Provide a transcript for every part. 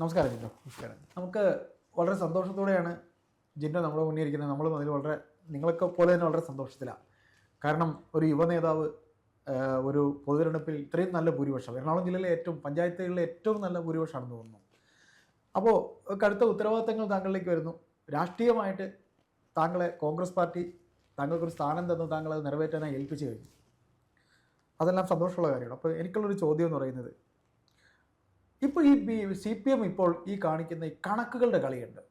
നമസ്കാരം ജിൻഡോ. നമസ്കാരം. നമുക്ക് വളരെ സന്തോഷത്തോടെയാണ് ജിൻഡോ നമ്മുടെ മുന്നിൽ ഇരിക്കുന്നത്. നമ്മളും അതിൽ വളരെ നിങ്ങളൊക്കെ പോലെ തന്നെ വളരെ സന്തോഷത്തിലാണ് കാരണം ഒരു യുവനേതാവ് ഒരു പൊതുതെരഞ്ഞെടുപ്പിൽ ഇത്രയും നല്ല ഭൂരിപക്ഷം എറണാകുളം ജില്ലയിലെ ഏറ്റവും പഞ്ചായത്തുകളിലെ ഏറ്റവും നല്ല ഭൂരിപക്ഷമാണെന്ന് തോന്നുന്നു. അപ്പോൾ കടുത്ത ഉത്തരവാദിത്തങ്ങൾ താങ്കളിലേക്ക് വരുന്നു. രാഷ്ട്രീയമായിട്ട് താങ്കളെ കോൺഗ്രസ് പാർട്ടി താങ്കൾക്കൊരു സ്ഥാനം തന്നു താങ്കൾ അത് നിറവേറ്റാനായി ഏൽപ്പിച്ചു കഴിഞ്ഞു. അതെല്ലാം സന്തോഷമുള്ള കാര്യമാണ്. അപ്പോൾ എനിക്കുള്ളൊരു ചോദ്യം എന്ന് പറയുന്നത് ഇപ്പോൾ ഈ ബി സി പി എം ഇപ്പോൾ ഈ കാണിക്കുന്ന ഈ കണക്കുകളുടെ കളിയുണ്ട്.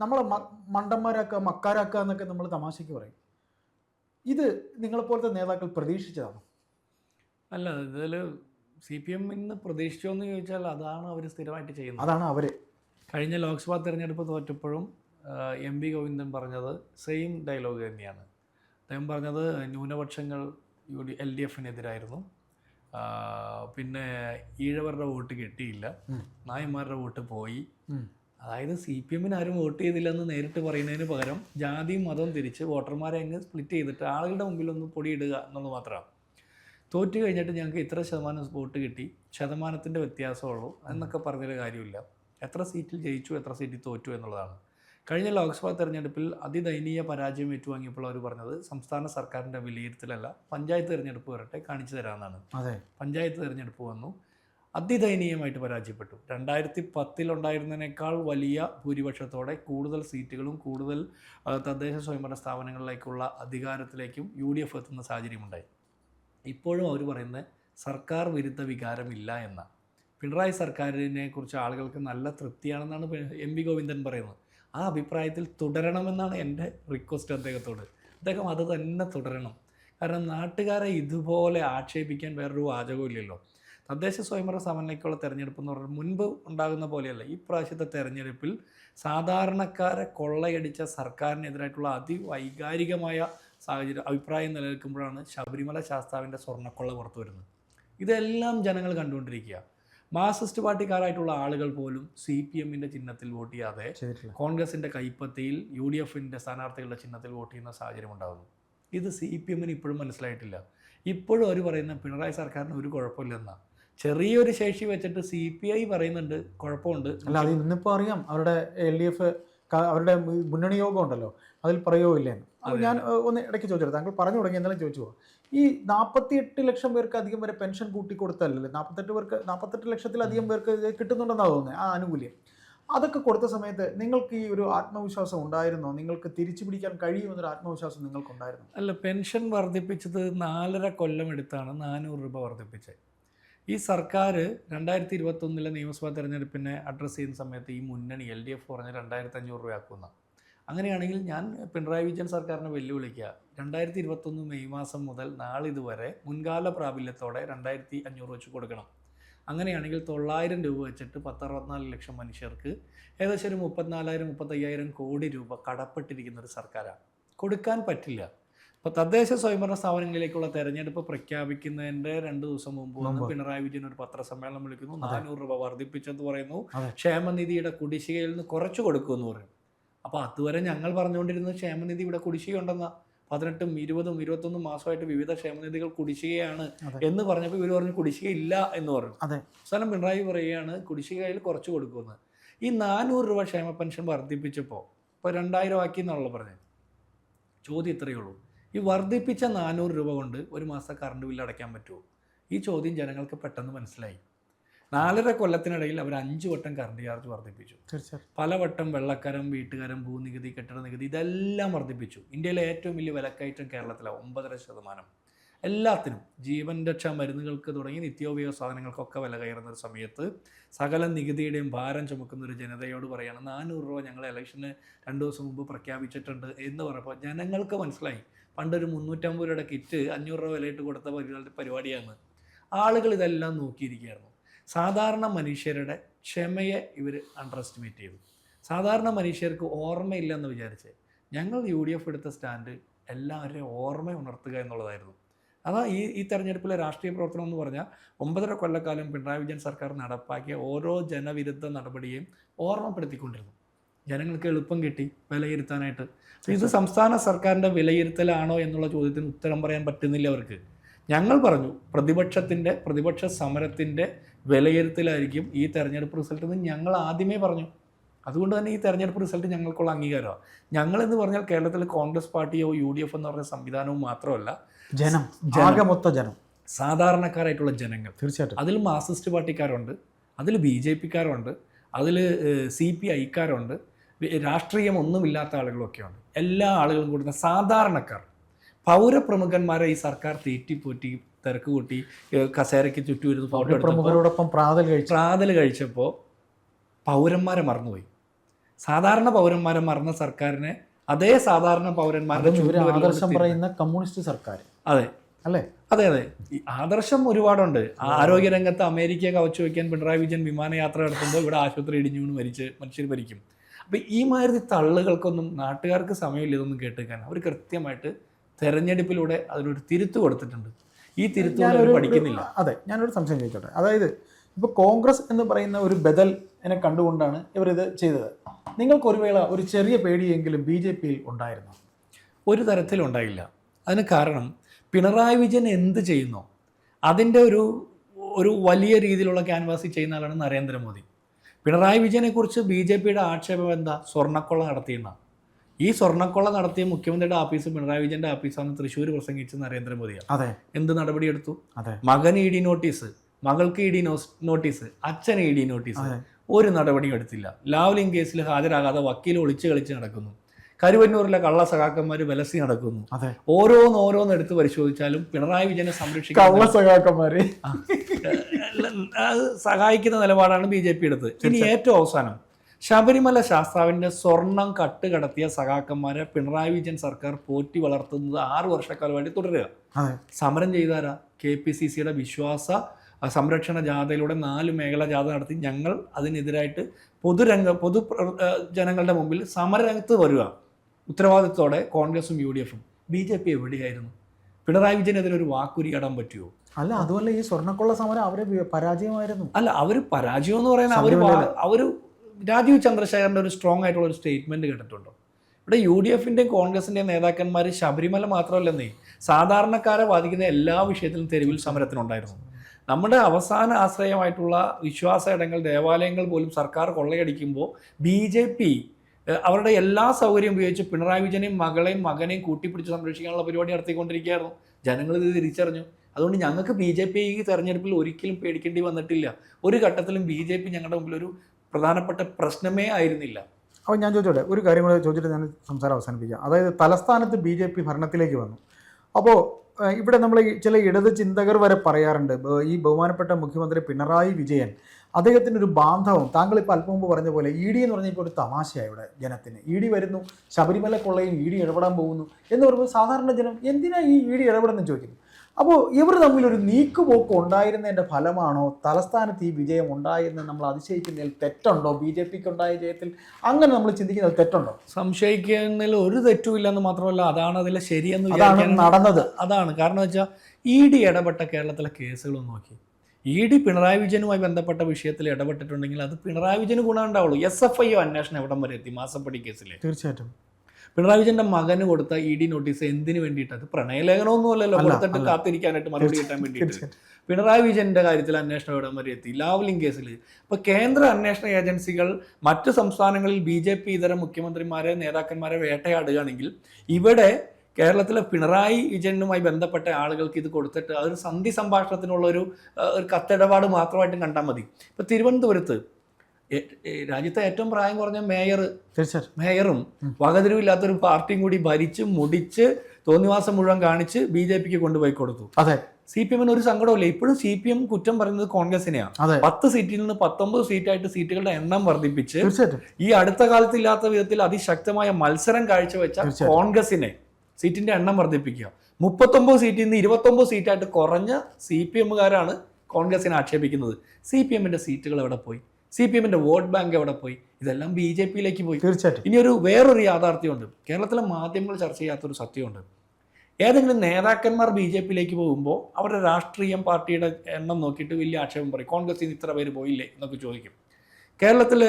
നമ്മളെ മ മണ്ടന്മാരാക്കുക മക്കാരാക്കുക എന്നൊക്കെ നമ്മൾ തമാശയ്ക്ക് പറയും. ഇത് നിങ്ങളെപ്പോലത്തെ നേതാക്കൾ പ്രതീക്ഷിച്ചതാണ്? അല്ല ഇതിൽ സി പി എമ്മിന്ന് പ്രതീക്ഷിച്ചോ എന്ന് ചോദിച്ചാൽ അതാണ് അവർ സ്ഥിരമായിട്ട് ചെയ്യുന്നത്. അതാണ് അവർ കഴിഞ്ഞ ലോക്സഭാ തിരഞ്ഞെടുപ്പ് തോറ്റപ്പോഴും എം പി ഗോവിന്ദൻ പറഞ്ഞത് സെയിം ഡയലോഗ് തന്നെയാണ്. അദ്ദേഹം പറഞ്ഞത് ന്യൂനപക്ഷങ്ങൾ യു ഡി എൽ ഡി എഫിനെതിരായിരുന്നു പിന്നെ ഈഴവരുടെ വോട്ട് കിട്ടിയില്ല. നായന്മാരുടെ വോട്ട് പോയി. അതായത് സി പി എമ്മിന് ആരും വോട്ട് ചെയ്തില്ലെന്ന് നേരിട്ട് പറയുന്നതിന് പകരം ജാതിയും മതവും തിരിച്ച് വോട്ടർമാരെ അങ്ങ് സ്പ്ലിറ്റ് ചെയ്തിട്ട് ആളുകളുടെ മുമ്പിൽ ഒന്ന് പൊടിയിടുക എന്നുള്ളത് മാത്രമാണ് തോറ്റു കഴിഞ്ഞിട്ട് ഞങ്ങൾക്ക് ഇത്ര ശതമാനം വോട്ട് കിട്ടി. ശതമാനത്തിന്റെ വ്യത്യാസമുള്ളൂ എന്നൊക്കെ പറഞ്ഞൊരു കാര്യമില്ല. എത്ര സീറ്റിൽ ജയിച്ചു എത്ര സീറ്റിൽ തോറ്റു എന്നുള്ളതാണ്. കഴിഞ്ഞ ലോക്സഭാ തെരഞ്ഞെടുപ്പിൽ അതിദയനീയ പരാജയം ഏറ്റുവാങ്ങിയപ്പോൾ അവർ പറഞ്ഞത് സംസ്ഥാന സർക്കാരിന്റെ വിലയിരുത്തലല്ല പഞ്ചായത്ത് തെരഞ്ഞെടുപ്പ് വരട്ടെ കാണിച്ചു തരാമെന്നാണ്. അതെ. പഞ്ചായത്ത് തിരഞ്ഞെടുപ്പ് വന്നു അതിദയനീയമായിട്ട് പരാജയപ്പെട്ടു. രണ്ടായിരത്തി പത്തിലുണ്ടായിരുന്നതിനേക്കാൾ വലിയ ഭൂരിപക്ഷത്തോടെ കൂടുതൽ സീറ്റുകളും കൂടുതൽ തദ്ദേശ സ്വയംഭരണ സ്ഥാപനങ്ങളിലേക്കുള്ള അധികാരത്തിലേക്കും യു ഡി എഫ് എത്തുന്ന സാഹചര്യമുണ്ടായി. ഇപ്പോഴും അവർ പറയുന്നത് സർക്കാർ വിരുദ്ധ വികാരമില്ല എന്ന. പിണറായി സർക്കാരിനെ കുറിച്ച് ആളുകൾക്ക് നല്ല തൃപ്തിയാണെന്നാണ് എം വി ഗോവിന്ദൻ പറയുന്നത്. ആ അഭിപ്രായത്തിൽ തുടരണമെന്നാണ് എന്റെ റിക്വസ്റ്റ് അദ്ദേഹത്തോട്. അദ്ദേഹം അത് തന്നെ തുടരണം. കാരണം നാട്ടുകാരെ ഇതുപോലെ ആക്ഷേപിക്കാൻ വേറൊരു വാചകവും ഇല്ലല്ലോ തദ്ദേശ സ്വയംഭരണ സ്ഥാപനങ്ങളിലേക്കുള്ള തെരഞ്ഞെടുപ്പ് എന്ന് പറഞ്ഞാൽ മുൻപ് ഉണ്ടാകുന്ന പോലെയല്ല. ഈ പ്രാവശ്യത്തെ തെരഞ്ഞെടുപ്പിൽ സാധാരണക്കാരെ കൊള്ളയടിച്ച സർക്കാരിനെതിരായിട്ടുള്ള അതിവൈകാരികമായ സാഹചര്യം അഭിപ്രായം നിലനിൽക്കുമ്പോഴാണ് ശബരിമല ശാസ്താവിന്റെ സ്വർണക്കൊള്ള പുറത്തു വരുന്നത്. ഇതെല്ലാം ജനങ്ങൾ കണ്ടുകൊണ്ടിരിക്കുക. മാർക്സിസ്റ്റ് പാർട്ടിക്കാരായിട്ടുള്ള ആളുകൾ പോലും സി പി എമ്മിന്റെ ചിഹ്നത്തിൽ വോട്ട് ചെയ്യാതെ കോൺഗ്രസിന്റെ കോൺഗ്രസിന്റെ കൈപ്പത്തിയിൽ യു ഡി എഫിന്റെ സ്ഥാനാർത്ഥികളുടെ ചിഹ്നത്തിൽ വോട്ട് ചെയ്യുന്ന സാഹചര്യം ഉണ്ടാകുന്നു ഇത് സി പി എമ്മിന് ഇപ്പോഴും മനസ്സിലായിട്ടില്ല. ഇപ്പോഴും അവർ പറയുന്ന പിണറായി സർക്കാരിന് ഒരു കുഴപ്പമില്ലെന്നാണ് ചെറിയൊരു ശേഷി വെച്ചിട്ട് സി പി ഐ പറയുന്നുണ്ട് കുഴപ്പമുണ്ട്. അല്ല അത് ഇന്നിപ്പോൾ അറിയാം. അവരുടെ എൽ ഡി എഫ് അവരുടെ മുന്നണി യോഗം ഉണ്ടല്ലോ. അതിൽ പറയുകയില്ലെന്ന് ഞാൻ ഒന്ന് ഇടയ്ക്ക് ചോദിച്ചത് താങ്കൾ പറഞ്ഞു തുടങ്ങി എന്നാലും ചോദിച്ചു പോകാം ഈ നാൽപ്പത്തി എട്ട് ലക്ഷം പേർക്ക് അധികം വരെ പെൻഷൻ കൂട്ടി കൊടുത്തല്ലേ നാൽപ്പത്തെട്ട് പേർക്ക് നാൽപ്പത്തെട്ട് ലക്ഷത്തിലധികം പേർക്ക് കിട്ടുന്നുണ്ടെന്നാണ് തോന്നുന്നത് ആ ആനുകൂല്യം. അതൊക്കെ കൊടുത്ത സമയത്ത് നിങ്ങൾക്ക് ഈ ഒരു ആത്മവിശ്വാസം ഉണ്ടായിരുന്നോ? നിങ്ങൾക്ക് തിരിച്ചു പിടിക്കാൻ കഴിയുമെന്നൊരു ആത്മവിശ്വാസം നിങ്ങൾക്കുണ്ടായിരുന്നു? അല്ല പെൻഷൻ വർദ്ധിപ്പിച്ചത് നാലര കൊല്ലം എടുത്താണ് നാനൂറ് രൂപ വർദ്ധിപ്പിച്ചത് ഈ സർക്കാർ രണ്ടായിരത്തി ഇരുപത്തൊന്നിലെ നിയമസഭാ തെരഞ്ഞെടുപ്പിനെ അഡ്രസ്സ് ചെയ്യുന്ന സമയത്ത് ഈ മുന്നണി എൽ ഡി എഫ് പറഞ്ഞ് രണ്ടായിരത്തി അഞ്ഞൂറ് രൂപയാക്കുന്ന അങ്ങനെയാണെങ്കിൽ ഞാൻ പിണറായി വിജയൻ സർക്കാരിനെ വെല്ലുവിളിക്കുക. രണ്ടായിരത്തി ഇരുപത്തൊന്ന് മെയ് മാസം മുതൽ നാളിതുവരെ മുൻകാല പ്രാബല്യത്തോടെ രണ്ടായിരത്തി അഞ്ഞൂറ് വെച്ച് കൊടുക്കണം. അങ്ങനെയാണെങ്കിൽ തൊള്ളായിരം രൂപ വെച്ചിട്ട് പത്തറുപത്തിനാല് ലക്ഷം മനുഷ്യർക്ക് ഏകദേശം ഒരു മുപ്പത്തിനാലായിരം മുപ്പത്തയ്യായിരം കോടി രൂപ കടപ്പെട്ടിരിക്കുന്ന ഒരു സർക്കാരാണ്. കൊടുക്കാൻ പറ്റില്ല. ഇപ്പോൾ തദ്ദേശ സ്വയംഭരണ സ്ഥാപനങ്ങളിലേക്കുള്ള തെരഞ്ഞെടുപ്പ് പ്രഖ്യാപിക്കുന്നതിന്റെ രണ്ട് ദിവസം മുമ്പ് പിണറായി വിജയൻ ഒരു പത്രസമ്മേളനം വിളിക്കുന്നു. നാനൂറ് രൂപ വർദ്ധിപ്പിച്ചെന്ന് പറയുന്നു. ക്ഷേമനിധിയുടെ കുടിശ്ശികയിൽ നിന്ന് കുറച്ച് കൊടുക്കുമെന്ന് പറയും അപ്പോൾ അതുവരെ ഞങ്ങൾ പറഞ്ഞുകൊണ്ടിരുന്നത് ക്ഷേമനിധി ഇവിടെ കുടിശ്ശികയുണ്ടെന്ന. പതിനെട്ടും ഇരുപതും ഇരുപത്തൊന്നും മാസമായിട്ട് വിവിധ ക്ഷേമനിധികൾ കുടിശ്ശികയാണ് എന്ന് പറഞ്ഞപ്പോൾ ഇവർ പറഞ്ഞു കുടിശ്ശിക ഇല്ല എന്ന് പറഞ്ഞു. അതെ. അവസാനം പിണറായി പറയുകയാണ് കുടിശ്ശികയിൽ കുറച്ച് കൊടുക്കുമെന്ന്. ഈ നാനൂറ് രൂപ ക്ഷേമ പെൻഷൻ വർദ്ധിപ്പിച്ചപ്പോൾ ഇപ്പോൾ രണ്ടായിരം ആക്കി എന്നുള്ള പറഞ്ഞത് ചോദ്യം ഇത്രയേ ഉള്ളൂ. ഈ വർദ്ധിപ്പിച്ച നാനൂറ് രൂപ കൊണ്ട് ഒരു മാസം കറണ്ട് ബില്ല് അടയ്ക്കാൻ പറ്റുമോ? ഈ ചോദ്യം ജനങ്ങൾക്ക് പെട്ടെന്ന് മനസ്സിലായി. നാലര കൊല്ലത്തിനിടയിൽ അവർ അഞ്ച് വട്ടം കറണ്ട് ചാർജ് വർദ്ധിപ്പിച്ചു. പലവട്ടം വെള്ളക്കരം വീട്ടുകരം ഭൂനികുതി കെട്ടിട നികുതി ഇതെല്ലാം വർദ്ധിപ്പിച്ചു. ഇന്ത്യയിലെ ഏറ്റവും വലിയ വിലക്കയറ്റം കേരളത്തിലാണ് ഒമ്പതര ശതമാനം. എല്ലാത്തിനും ജീവൻ രക്ഷാ മരുന്നുകൾക്ക് തുടങ്ങി നിത്യോപയോഗ സാധനങ്ങൾക്കൊക്കെ വില കയറുന്ന ഒരു സമയത്ത് സകല നികുതിയുടെയും ഭാരം ചുമക്കുന്ന ഒരു ജനതയോട് പറയുകയാണ് നാനൂറ് രൂപ ഞങ്ങൾ ഇലക്ഷന് രണ്ട് ദിവസം മുമ്പ് പ്രഖ്യാപിച്ചിട്ടുണ്ട് എന്ന് പറഞ്ഞപ്പോൾ ജനങ്ങൾക്ക് മനസ്സിലായി. പണ്ടൊരു മുന്നൂറ്റമ്പത് രൂപയുടെ കിറ്റ് അഞ്ഞൂറ് രൂപ വിലയിട്ട് കൊടുത്ത പരിപാടി പരിപാടിയാണ്. ആളുകൾ ഇതെല്ലാം നോക്കിയിരിക്കുകയായിരുന്നു. സാധാരണ മനുഷ്യരുടെ ക്ഷമയെ ഇവർ അണ്ടർ എസ്റ്റിമേറ്റ് ചെയ്തു സാധാരണ മനുഷ്യർക്ക് ഓർമ്മയില്ലെന്ന് വിചാരിച്ച് ഞങ്ങൾ യു ഡി എഫ് എടുത്ത സ്റ്റാൻഡ് എല്ലാവരെയും ഓർമ്മ ഉണർത്തുക എന്നുള്ളതായിരുന്നു. അതാ ഈ ഈ തെരഞ്ഞെടുപ്പിലെ രാഷ്ട്രീയ പ്രവർത്തനം എന്ന് പറഞ്ഞാൽ ഒമ്പതര കൊല്ലക്കാലം പിണറായി വിജയൻ സർക്കാർ നടപ്പാക്കിയ ഓരോ ജനവിരുദ്ധ നടപടിയെയും ഓർമ്മപ്പെടുത്തിക്കൊണ്ടിരുന്നു. ജനങ്ങൾക്ക് എളുപ്പം കിട്ടി വിലയിരുത്താനായിട്ട്. ഇത് സംസ്ഥാന സർക്കാരിന്റെ വിലയിരുത്തലാണോ എന്നുള്ള ചോദ്യത്തിന് ഉത്തരം പറയാൻ പറ്റുന്നില്ല അവർക്ക്. ഞങ്ങൾ പറഞ്ഞു പ്രതിപക്ഷത്തിന്റെ പ്രതിപക്ഷ സമരത്തിന്റെ വിലയിരുത്തലായിരിക്കും ഈ തെരഞ്ഞെടുപ്പ് റിസൾട്ട് എന്ന് ഞങ്ങൾ ആദ്യമേ പറഞ്ഞു. അതുകൊണ്ട് തന്നെ ഈ തെരഞ്ഞെടുപ്പ് റിസൾട്ട് ഞങ്ങൾക്കുള്ള അംഗീകാരമാണ് ഞങ്ങളെന്ന് പറഞ്ഞാൽ കേരളത്തിൽ കോൺഗ്രസ് പാർട്ടിയോ യു ഡി എഫ് എന്ന് പറഞ്ഞ സംവിധാനവും മാത്രമല്ല ജനം ജനം. മൊത്ത ജനം. സാധാരണക്കാരായിട്ടുള്ള ജനങ്ങൾ. തീർച്ചയായിട്ടും. അതിൽ മാർസിസ്റ്റ് പാർട്ടിക്കാരുണ്ട് അതിൽ ബി ജെ പിക്കാരുണ്ട് അതിൽ സി പി ഐക്കാരുണ്ട് രാഷ്ട്രീയം ഒന്നുമില്ലാത്ത ആളുകളൊക്കെയുണ്ട്. എല്ലാ ആളുകളും കൂടുന്ന സാധാരണക്കാർ. പൗരപ്രമുഖന്മാരെ ഈ സർക്കാർ തീറ്റിപ്പോറ്റി തിരക്ക് കൂട്ടി കസേരയ്ക്ക് ചുറ്റും ഇരുന്ന് ഫോട്ടോ പ്രമുഖരോടൊപ്പം പ്രാതൽ കഴിച്ചു. പ്രാതൽ കഴിച്ചപ്പോൾ പൗരന്മാരെ മറന്നുപോയി. സാധാരണ പൗരന്മാരെ മറന്ന സർക്കാരിനെ അതേ സാധാരണ പൗരന്മാരുടെ ആദർശം പറയുന്ന കമ്മ്യൂണിസ്റ്റ് സർക്കാർ അതെ. അല്ലേ? അതെ അതെ. ആദർശം ഒരുപാടുണ്ട്. ആരോഗ്യരംഗത്ത് അമേരിക്കയെ കവച്ചു വയ്ക്കാൻ പിണറായി വിജയൻ വിമാനയാത്ര നടത്തുമ്പോൾ ഇവിടെ ആശുപത്രി ഇടിഞ്ഞു വീണ് മരിച്ച് മനുഷ്യർ മരിക്കും. അപ്പം ഈ മാതിരി തള്ളുകൾക്കൊന്നും നാട്ടുകാർക്ക് സമയമില്ല ഇതൊന്നും കേട്ടേക്കാൻ. അവർ കൃത്യമായിട്ട് തെരഞ്ഞെടുപ്പിലൂടെ അതിനൊരു തിരുത്തു കൊടുത്തിട്ടുണ്ട്. ഈ തിരുത്തുകൾ പഠിക്കുന്നില്ല. അതെ ഞാനൊരു സംശയം ചോദിച്ചോട്ടെ. അതായത് ഇപ്പോൾ കോൺഗ്രസ് എന്ന് പറയുന്ന ഒരു ബദൽ എന്നെ കണ്ടുകൊണ്ടാണ് ഇവരിത് ചെയ്തത്. നിങ്ങൾക്ക് ഒരു വേള ഒരു ചെറിയ പേടിയെങ്കിലും ബി ജെ പിയിൽ ഉണ്ടായിരുന്നു? ഒരു തരത്തിലുണ്ടായില്ല അതിന് കാരണം പിണറായി വിജയൻ എന്ത് ചെയ്യുന്നു? അതിന്റെ ഒരു ഒരു വലിയ രീതിയിലുള്ള ക്യാൻവാസിൽ ചെയ്യുന്ന ആളാണ് നരേന്ദ്രമോദി. പിണറായി വിജയനെക്കുറിച്ച് ബി ജെ പിയുടെ ആക്ഷേപം എന്താ? സ്വർണക്കൊള്ള നടത്തിയെന്ന. ഈ സ്വർണക്കൊള്ള നടത്തിയ മുഖ്യമന്ത്രിയുടെ ആഫീസ് പിണറായി വിജയന്റെ ആഫീസാണ് തൃശ്ശൂർ പ്രസംഗിച്ച നരേന്ദ്രമോദിയാണ്. അതെ. എന്ത് നടപടിയെടുത്തു? അതെ. മകൻ ഇ ഡി നോട്ടീസ് മകൾക്ക് ഇ ഡി നോട്ടീസ് അച്ഛൻ ഇ ഡി നോട്ടീസ് ഒരു നടപടിയും എടുത്തില്ല. ലാവ്ലിംഗ് കേസിൽ ഹാജരാകാതെ വക്കീൽ ഒളിച്ചു കളിച്ച് നടക്കുന്നു. കരുവന്നൂരിലെ കള്ള സഖാക്കന്മാർ വിലസി നടക്കുന്നു. ഓരോന്ന് ഓരോന്ന് എടുത്ത് പരിശോധിച്ചാലും പിണറായി വിജയനെ സംരക്ഷിക്കാൻ കള്ള സഖാക്കന്മാര്. സഹായിക്കുന്ന നിലപാടാണ് ബി ജെ പി എടുത്തത്. ഇനി ഏറ്റവും അവസാനം. ശബരിമല ശാസ്താവിന്റെ സ്വർണം കട്ടുകടത്തിയ സഹാക്കന്മാരെ സഖാക്കന്മാരെ പിണറായി വിജയൻ സർക്കാർ പോറ്റി വളർത്തുന്നത് ആറ് വർഷക്കാലമായിട്ട് തുടരുക. സമരം ചെയ്താരാ? കെ പി സി സിയുടെ വിശ്വാസ സംരക്ഷണ ജാഥയിലൂടെ നാല് മേഖല ജാഥ നടത്തി ഞങ്ങൾ അതിനെതിരായിട്ട് പൊതുരംഗ പൊതു ജനങ്ങളുടെ മുമ്പിൽ സമരരംഗത്ത് വരിക. ഉത്തരവാദിത്തത്തോടെ കോൺഗ്രസും യു ഡി എഫും. ബി ജെ പി എവിടെയായിരുന്നു? പിണറായി വിജയനെതിരെ ഒരു വാക്കുരിയാടാൻ പറ്റുമോ അല്ല അതുമല്ല ഈ സ്വർണക്കൊള്ള സമരം അവരെ പരാജയമായിരുന്നു. അല്ല അവർ പരാജയം എന്ന് പറയുന്നത് അവർ അവർ അവർ രാജീവ് ചന്ദ്രശേഖരന്റെ ഒരു സ്ട്രോങ് ആയിട്ടുള്ള ഒരു സ്റ്റേറ്റ്മെന്റ് കേട്ടിട്ടുണ്ടോ? ഇവിടെ യു ഡി എഫിന്റെയും കോൺഗ്രസിന്റെയും നേതാക്കന്മാർ ശബരിമല മാത്രമല്ലെന്നേ സാധാരണക്കാരെ ബാധിക്കുന്ന എല്ലാ വിഷയത്തിലും തെരുവിൽ സമരത്തിനുണ്ടായിരുന്നു. നമ്മുടെ അവസാന ആശ്രയമായിട്ടുള്ള വിശ്വാസ ഇടങ്ങൾ ദേവാലയങ്ങൾ പോലും സർക്കാർ കൊള്ളയടിക്കുമ്പോൾ ബി ജെ പി അവരുടെ എല്ലാ സൗകര്യം ഉപയോഗിച്ച് പിണറായി വിജയനെയും മകളെയും മകനെയും കൂട്ടിപ്പിടിച്ച് സംരക്ഷിക്കാനുള്ള പരിപാടി നടത്തിക്കൊണ്ടിരിക്കുകയായിരുന്നു. ജനങ്ങൾ ഇത് തിരിച്ചറിഞ്ഞു. അതുകൊണ്ട് ഞങ്ങൾക്ക് ബി ജെ പി ഈ തെരഞ്ഞെടുപ്പിൽ ഒരിക്കലും പേടിക്കേണ്ടി വന്നിട്ടില്ല. ഒരു ഘട്ടത്തിലും ബി ജെ പി ഞങ്ങളുടെ മുമ്പിൽ ഒരു പ്രധാനപ്പെട്ട പ്രശ്നമേ ആയിരുന്നില്ല. അപ്പോൾ ഞാൻ ചോദിച്ചോട്ടെ ഒരു കാര്യം കൂടെ ചോദിച്ചിട്ട് ഞാൻ സംസാരം അവസാനിപ്പിക്കാം. അതായത് തലസ്ഥാനത്ത് ബി ജെ പി ഭരണത്തിലേക്ക് വന്നു. അപ്പോൾ ഇവിടെ നമ്മൾ ചില ഇടത് ചിന്തകർ വരെ പറയാറുണ്ട് ഈ ബഹുമാനപ്പെട്ട മുഖ്യമന്ത്രി പിണറായി വിജയൻ അദ്ദേഹത്തിന് ഒരു ബാന്ധവം താങ്കൾ ഇപ്പോൾ അല്പം മുമ്പ് പറഞ്ഞ പോലെ ഇ ഡി എന്ന് പറഞ്ഞാൽ ഇപ്പോൾ ഒരു തമാശയാണ് ഇവിടെ ജനത്തിന്. ഇ ഡി വരുന്നു ശബരിമല കൊള്ളയും ഇ ഡി ഇടപെടാൻ പോകുന്നു എന്ന് പറയുമ്പോൾ സാധാരണ ജനം എന്തിനാണ് ഈ ഇ ഡി ഇടപെടുന്നു ചോദിക്കുന്നു? അപ്പോൾ ഇവർ തമ്മിൽ ഒരു നീക്കുപോക്ക് ഉണ്ടായിരുന്നതിന്റെ ഫലമാണോ തലസ്ഥാനത്ത് ഈ വിജയം ഉണ്ടായെന്ന് നമ്മൾ അതിശയിക്കുന്നതിൽ തെറ്റുണ്ടോ? ബി ജെ പിക്ക് ഉണ്ടായ ജയത്തിൽ അങ്ങനെ നമ്മൾ ചിന്തിക്കുന്നത് തെറ്റുണ്ടോ? സംശയിക്കുന്നതിൽ ഒരു തെറ്റുമില്ലെന്ന് മാത്രമല്ല അതാണ് അതിലെ ശരിയെന്ന് അതാണ് നടന്നത്. അതാണ്. കാരണം വെച്ചാൽ ഇ ഡി ഇടപെട്ട കേരളത്തിലെ കേസുകൾ നോക്കി. ഇ ഡി പിണറായി വിജയനുമായി ബന്ധപ്പെട്ട വിഷയത്തിൽ ഇടപെട്ടിട്ടുണ്ടെങ്കിൽ അത് പിണറായി വിജയന് ഗുണം ഉണ്ടാവുള്ളൂ എസ് എഫ് ഐ അന്വേഷണം എവിടം വരെ എത്തി? മാസപ്പടി കേസിലെ. തീർച്ചയായിട്ടും. പിണറായി വിജയന്റെ മകന് കൊടുത്ത ഇ ഡി നോട്ടീസ് എന്തിനു വേണ്ടിയിട്ട്? അത് പ്രണയലേഖനമൊന്നും അല്ലല്ലോ കൊടുത്തിട്ട് കാത്തിരിക്കാനായിട്ട് മറുപടി കിട്ടാൻ വേണ്ടിയിട്ട്. പിണറായി വിജയന്റെ കാര്യത്തിൽ അന്വേഷണം ഇവിടെ വരെ എത്തി? ലാവ്ലിംഗ് കേസിൽ ഇപ്പൊ കേന്ദ്ര അന്വേഷണ ഏജൻസികൾ മറ്റു സംസ്ഥാനങ്ങളിൽ ബി ജെ പി ഇതര മുഖ്യമന്ത്രിമാരെ നേതാക്കന്മാരെ വേട്ടയാടുകയാണെങ്കിൽ ഇവിടെ കേരളത്തിലെ പിണറായി വിജയനുമായി ബന്ധപ്പെട്ട ആളുകൾക്ക് ഇത് കൊടുത്തിട്ട് അതൊരു സന്ധി സംഭാഷണത്തിനുള്ള ഒരു ഒരു കത്തിടപാട് മാത്രമായിട്ടും കണ്ടാൽ മതി. ഇപ്പൊ തിരുവനന്തപുരത്ത് രാജ്യത്തെ ഏറ്റവും പ്രായം കുറഞ്ഞ മേയർ മേയറും. വകതിരിവില്ലാത്തൊരു പാർട്ടിയും കൂടി ഭരിച്ച് മുടിച്ച് തോന്നിവാസം മുഴുവൻ കാണിച്ച് ബി ജെ പിക്ക് കൊണ്ടുപോയി കൊടുത്തു. അതെ. സി പി എമ്മിന് ഒരു സങ്കടമില്ല ഇപ്പോഴും സി പി എം കുറ്റം പറയുന്നത് കോൺഗ്രസിനെയാണ് പത്ത് സീറ്റിൽ നിന്ന് പത്തൊമ്പത് സീറ്റായിട്ട് സീറ്റുകളുടെ എണ്ണം വർദ്ധിപ്പിച്ച് ഈ അടുത്ത കാലത്ത് ഇല്ലാത്ത വിധത്തിൽ അതിശക്തമായ മത്സരം കാഴ്ചവെച്ച. കോൺഗ്രസിനെ സീറ്റിന്റെ എണ്ണം വർദ്ധിപ്പിക്കുക. മുപ്പത്തൊമ്പത് സീറ്റിൽ നിന്ന് ഇരുപത്തൊമ്പത് സീറ്റായിട്ട് കുറഞ്ഞ സി പി എമ്മുകാരാണ് കോൺഗ്രസിനെ ആക്ഷേപിക്കുന്നത്. സി പി എമ്മിന്റെ സീറ്റുകൾ എവിടെ പോയി? സി പി എമ്മിന്റെ വോട്ട് ബാങ്ക് എവിടെ പോയി? ഇതെല്ലാം ബി ജെ പിയിലേക്ക് പോയി. തീർച്ചയായിട്ടും. ഇനി ഒരു വേറൊരു യാഥാർത്ഥ്യമുണ്ട്. കേരളത്തിലെ മാധ്യമങ്ങൾ ചർച്ച ചെയ്യാത്തൊരു സത്യമുണ്ട്. ഏതെങ്കിലും നേതാക്കന്മാർ ബി ജെ പിയിലേക്ക് പോകുമ്പോൾ അവരുടെ രാഷ്ട്രീയം പാർട്ടിയുടെ എണ്ണം നോക്കിയിട്ട് വലിയ ആക്ഷേപം പറയും. കോൺഗ്രസിൽ നിന്ന് ഇത്ര പേര് പോയില്ലേ എന്നൊക്കെ ചോദിക്കും. കേരളത്തിൽ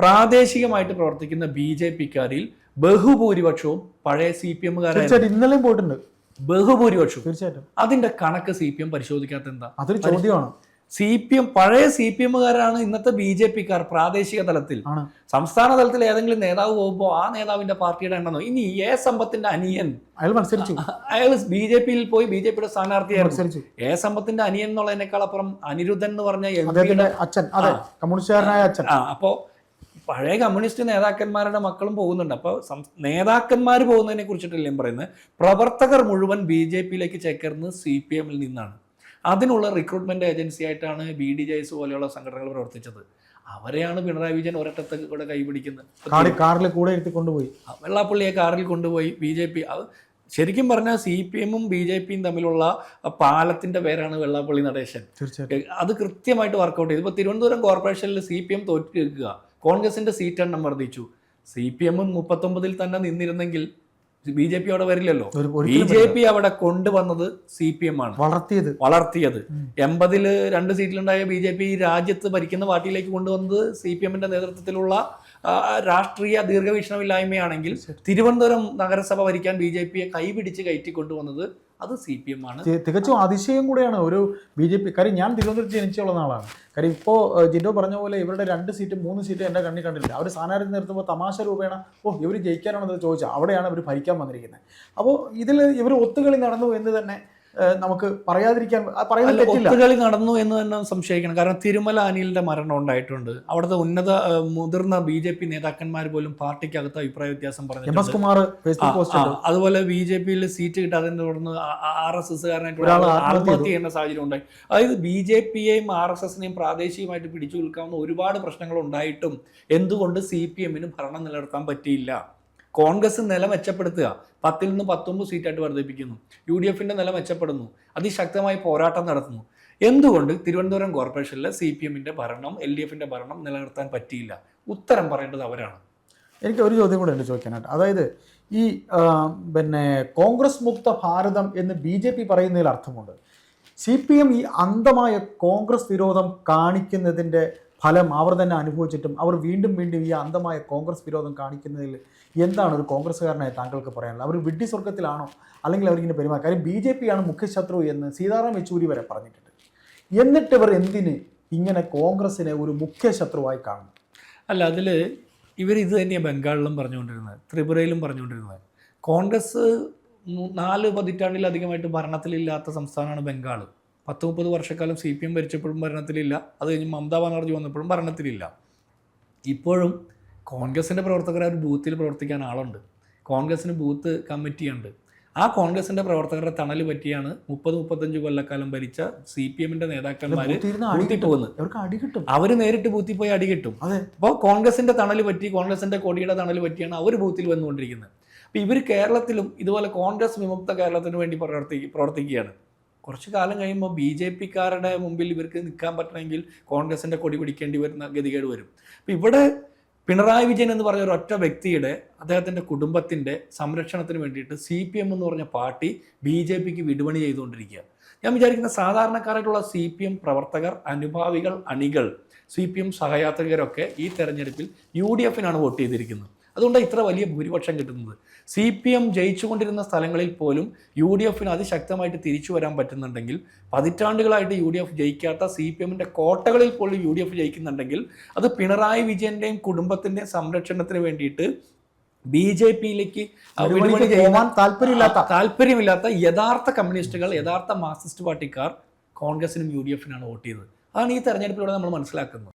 പ്രാദേശികമായിട്ട് പ്രവർത്തിക്കുന്ന ബി ജെ പിക്കാരിൽ ബഹുഭൂരിപക്ഷവും പഴയ സി പി തീർച്ചയായിട്ടും. ഇന്നലെയും പോയിട്ടുണ്ട്. ബഹുഭൂരിപക്ഷവും. തീർച്ചയായിട്ടും. അതിന്റെ കണക്ക് സി പി എം പരിശോധിക്കാത്ത എന്താ? അതൊരു ചോദ്യമാണ്. സി പി എം പഴയ സി പി എമ്മുകാരാണ് ഇന്നത്തെ ബി ജെ പിക്കാർ പ്രാദേശിക തലത്തിൽ. സംസ്ഥാന തലത്തിൽ ഏതെങ്കിലും നേതാവ് പോകുമ്പോൾ ആ നേതാവിന്റെ പാർട്ടിയുടെ എണ്ണം ഇനി എ സമ്പത്തിന്റെ അനിയൻ. അയാൾ മത്സരിച്ചു. അയാൾ ബി ജെ പിയിൽ പോയി ബി ജെ പിയുടെ സ്ഥാനാർത്ഥിയായിരുന്നു. എ സമ്പത്തിന്റെ അനിയൻ എന്നുള്ളതിനേക്കാൾ അപ്പുറം അനിരുദ്ധൻ എന്ന് പറഞ്ഞ അച്ഛൻ. കമ്മ്യൂണിസ്റ്റുകാരനായ അച്ഛൻ. അപ്പോ പഴയ കമ്മ്യൂണിസ്റ്റ് നേതാക്കന്മാരുടെ മക്കളും പോകുന്നുണ്ട്. അപ്പോൾ നേതാക്കന്മാർ പോകുന്നതിനെ കുറിച്ചിട്ടല്ലേ പറയുന്നത്? പ്രവർത്തകർ മുഴുവൻ ബി ജെ പിയിലേക്ക് ചേക്കേർന്ന് സി പി എമ്മിൽ നിന്നാണ്. അതിനുള്ള റിക്രൂട്ട്മെന്റ് ഏജൻസി ആയിട്ടാണ് ബി ഡി ജെ എസ് പോലെയുള്ള സംഘടനകൾ പ്രവർത്തിച്ചത്. അവരെയാണ് പിണറായി വിജയൻ ഒരറ്റത്ത് കൂടെ കൈപിടിക്കുന്നത്. കാറി കാറിൽ കൂടെ ഇരുത്തി കൊണ്ടുപോയി വെള്ളാപ്പള്ളിയെ കാറിൽ കൊണ്ടുപോയി ബി ജെ പി അത് ശരിക്കും പറഞ്ഞാൽ സി പി എമ്മും ബി ജെ പിയും തമ്മിലുള്ള പാലത്തിന്റെ പേരാണ് വെള്ളാപ്പള്ളി നടേശൻ. അത് കൃത്യമായിട്ട് വർക്കൗട്ട് ചെയ്തു. ഇപ്പോൾ തിരുവനന്തപുരം കോർപ്പറേഷനിൽ സി പി എം തോറ്റു നിൽക്കുക കോൺഗ്രസിന്റെ സീറ്റ് എണ്ണം വർദ്ധിച്ചു സി പി എമ്മും മുപ്പത്തൊമ്പതിൽ തന്നെ നിന്നിരുന്നെങ്കിൽ ബി ജെ പി അവിടെ വരില്ലല്ലോ ബി ജെ പി അവിടെ കൊണ്ടുവന്നത് സി പി എം ആണ്. വളർത്തിയത്. വളർത്തിയത്. എൺപതിൽ രണ്ട് സീറ്റിലുണ്ടായ ബി ജെ പി രാജ്യത്ത് ഭരിക്കുന്ന പാർട്ടിയിലേക്ക് കൊണ്ടുവന്നത് സി പി എമ്മിന്റെ നേതൃത്വത്തിലുള്ള രാഷ്ട്രീയ ദീർഘവീക്ഷണമില്ലായ്മയാണെങ്കിൽ തിരുവനന്തപുരം നഗരസഭ ഭരിക്കാൻ ബി ജെ പിയെ കൈപിടിച്ച് കയറ്റി കൊണ്ടുവന്നത് അത് സി പി എം ആണ്. തികച്ചും അതിശയം കൂടെയാണ് ഒരു ബി ജെ പി കാര്യം ഞാൻ തിരുവനന്തപുരത്ത് ജനിച്ചുള്ള ആളാണ്. കാര്യം ഇപ്പോൾ ജിൻഡോ പറഞ്ഞ പോലെ ഇവരുടെ രണ്ട് സീറ്റും മൂന്ന് സീറ്റ് എന്റെ കണ്ണിൽ കണ്ടിട്ടില്ല. അവർ സ്ഥാനാർത്ഥി നിർത്തുമ്പോൾ തമാശ രൂപേണ ഓ ഇവർ ജയിക്കാനാണെന്ന് ചോദിച്ചാൽ അവിടെയാണ് ഇവർ ഭരിക്കാൻ വന്നിരിക്കുന്നത്. അപ്പോൾ ഇതിൽ ഇവർ ഒത്തുകളി നടന്നു എന്ന് തന്നെ നമുക്ക് പറയാതിരിക്കാൻ പറയാൻ ഒത്തുകളി നടന്നു എന്ന് തന്നെ സംശയിക്കണം. കാരണം തിരുമല അനിലിന്റെ മരണം ഉണ്ടായിട്ടുണ്ട്. അവിടുത്തെ ഉന്നത മുതിർന്ന ബി ജെ പി നേതാക്കന്മാർ പോലും പാർട്ടിക്കകത്ത് അഭിപ്രായ വ്യത്യാസം ആ, അതുപോലെ ബി ജെ പിയിൽ സീറ്റ് കിട്ടാതിനെ തുടർന്ന് ആർ എസ് എസ് കാരനായിട്ടുള്ള ഒരാൾ ആത്മഹത്യ ആത്മഹത്യ ചെയ്യുന്ന സാഹചര്യം ഉണ്ടായി. അതായത് ബി ജെ പിയെയും ആർ എസ് എസിനെയും പ്രാദേശികമായിട്ട് പിടിച്ചു നിൽക്കാവുന്ന ഒരുപാട് പ്രശ്നങ്ങൾ ഉണ്ടായിട്ടും എന്തുകൊണ്ട് സി പി എമ്മിന് ഭരണം നിലനിർത്താൻ പറ്റിയില്ല? കോൺഗ്രസ് നില മെച്ചപ്പെടുത്തുക. പത്തിൽ നിന്ന് പത്തൊമ്പത് സീറ്റായിട്ട് വർദ്ധിപ്പിക്കുന്നു. യു ഡി എഫിന്റെ നില മെച്ചപ്പെടുന്നു. അതിശക്തമായി പോരാട്ടം നടത്തുന്നു. എന്തുകൊണ്ട് തിരുവനന്തപുരം കോർപ്പറേഷനിലെ സി പി എമ്മിന്റെ ഭരണം എൽ ഡി എഫിന്റെ ഭരണം നിലനിർത്താൻ പറ്റിയില്ല? ഉത്തരം പറയേണ്ടത് അവരാണ്. എനിക്ക് ഒരു ചോദ്യം കൂടെ ഉണ്ട് ചോദിക്കാനായിട്ട്. അതായത് ഈ പിന്നെ കോൺഗ്രസ് മുക്ത ഭാരതം എന്ന് ബി ജെ പി പറയുന്നതിൽ അർത്ഥമുണ്ട്. സി പി എം ഈ അന്ധമായ കോൺഗ്രസ് വിരോധം കാണിക്കുന്നതിന്റെ ഫലം അവർ തന്നെ അനുഭവിച്ചിട്ടും അവർ വീണ്ടും വീണ്ടും ഈ അന്ധമായ കോൺഗ്രസ് വിരോധം കാണിക്കുന്നതിൽ എന്താണ് ഒരു കോൺഗ്രസ്സുകാരനായി താങ്കൾക്ക് പറയാനുള്ളത്? അവർ വിഡ്ഢി സ്വർഗത്തിലാണോ അല്ലെങ്കിൽ അവരിങ്ങനെ പെരുമാറുക കാര്യം ബി ജെ പി ആണ് മുഖ്യശത്രു എന്ന് സീതാറാം യെച്ചൂരി വരെ പറഞ്ഞിട്ടുണ്ട്. എന്നിട്ട് ഇവർ എന്തിന് ഇങ്ങനെ കോൺഗ്രസിനെ ഒരു മുഖ്യ ശത്രുവായി കാണുന്നു? അല്ല അതിൽ ഇവർ ഇത് തന്നെയാണ് ബംഗാളിലും പറഞ്ഞുകൊണ്ടിരുന്നത് ത്രിപുരയിലും പറഞ്ഞുകൊണ്ടിരുന്നത്. കോൺഗ്രസ് നാല് പതിറ്റാണ്ടിലധികമായിട്ട് ഭരണത്തിലില്ലാത്ത സംസ്ഥാനമാണ് ബംഗാൾ പത്ത് മുപ്പത് വർഷക്കാലം സി പി എം ഭരിച്ചപ്പോഴും ഭരണത്തിലില്ല. അത് കഴിഞ്ഞ് മമതാ ബാനർജി വന്നപ്പോഴും ഭരണത്തിലില്ല. ഇപ്പോഴും കോൺഗ്രസിന്റെ പ്രവർത്തകർ ഒരു ബൂത്തിൽ പ്രവർത്തിക്കാൻ ആളുണ്ട്. കോൺഗ്രസിന് ബൂത്ത് കമ്മിറ്റിയുണ്ട്. ആ കോൺഗ്രസിന്റെ പ്രവർത്തകരുടെ തണൽ പറ്റിയാണ് മുപ്പത് മുപ്പത്തഞ്ച് കൊല്ലക്കാലം ഭരിച്ച സി പി എമ്മിന്റെ നേതാക്കന്മാർ പോകുന്നത്. ഇവർക്ക് അടി കിട്ടും. അവർ നേരിട്ട് ബൂത്തിൽ പോയി അടി കിട്ടും. അപ്പോൾ കോൺഗ്രസിന്റെ തണൽ പറ്റി കോൺഗ്രസിന്റെ കൊടിയുടെ തണൽ പറ്റിയാണ് അവർ ബൂത്തിൽ വന്നുകൊണ്ടിരിക്കുന്നത്. അപ്പോൾ ഇവർ കേരളത്തിലും ഇതുപോലെ കോൺഗ്രസ് വിമുക്ത കേരളത്തിന് വേണ്ടി പ്രവർത്തി പ്രവർത്തിക്കുകയാണ്. കുറച്ച് കാലം കഴിയുമ്പോൾ ബി ജെ പിക്കാരുടെ മുമ്പിൽ ഇവർക്ക് നിൽക്കാൻ പറ്റണമെങ്കിൽ കോൺഗ്രസിന്റെ കൊടി പിടിക്കേണ്ടി വരുന്ന ഗതികേട് വരും. അപ്പം ഇവിടെ പിണറായി വിജയൻ എന്ന് പറഞ്ഞ ഒരു ഒറ്റ വ്യക്തിയുടെ അദ്ദേഹത്തിന്റെ കുടുംബത്തിന്റെ സംരക്ഷണത്തിന് വേണ്ടിയിട്ട് സി പി എം എന്ന് പറഞ്ഞ പാർട്ടി ബി ജെ പിക്ക് വിടുപണി ചെയ്തുകൊണ്ടിരിക്കുക ഞാൻ വിചാരിക്കുന്ന സാധാരണക്കാരായിട്ടുള്ള സി പി എം പ്രവർത്തകർ അനുഭാവികൾ അണികൾ സി പി എം സഹയാത്രികരൊക്കെ ഈ തെരഞ്ഞെടുപ്പിൽ യു ഡി എഫിനാണ് വോട്ട് ചെയ്തിരിക്കുന്നത്. അതുകൊണ്ടാണ് ഇത്ര വലിയ ഭൂരിപക്ഷം കിട്ടുന്നത്. സി പി എം ജയിച്ചുകൊണ്ടിരുന്ന സ്ഥലങ്ങളിൽ പോലും യു ഡി എഫിന് അതിശക്തമായിട്ട് തിരിച്ചു വരാൻ പറ്റുന്നുണ്ടെങ്കിൽ പതിറ്റാണ്ടുകളായിട്ട് യു ഡി എഫ് ജയിക്കാത്ത സി പി എമ്മിന്റെ കോട്ടകളിൽ പോലും യു ഡി എഫ് ജയിക്കുന്നുണ്ടെങ്കിൽ അത് പിണറായി വിജയന്റെയും കുടുംബത്തിന്റെയും സംരക്ഷണത്തിന് വേണ്ടിയിട്ട് ബി ജെ പിയിലേക്ക് പോകാൻ താല്പര്യമില്ലാത്ത താല്പര്യമില്ലാത്ത യഥാർത്ഥ കമ്മ്യൂണിസ്റ്റുകൾ യഥാർത്ഥ മാർക്സിസ്റ്റ് പാർട്ടിക്കാർ കോൺഗ്രസിനും യു ഡി എഫിനാണ് വോട്ട് ചെയ്തത്. അതാണ് ഈ തെരഞ്ഞെടുപ്പിലൂടെ നമ്മൾ മനസ്സിലാക്കുന്നത്.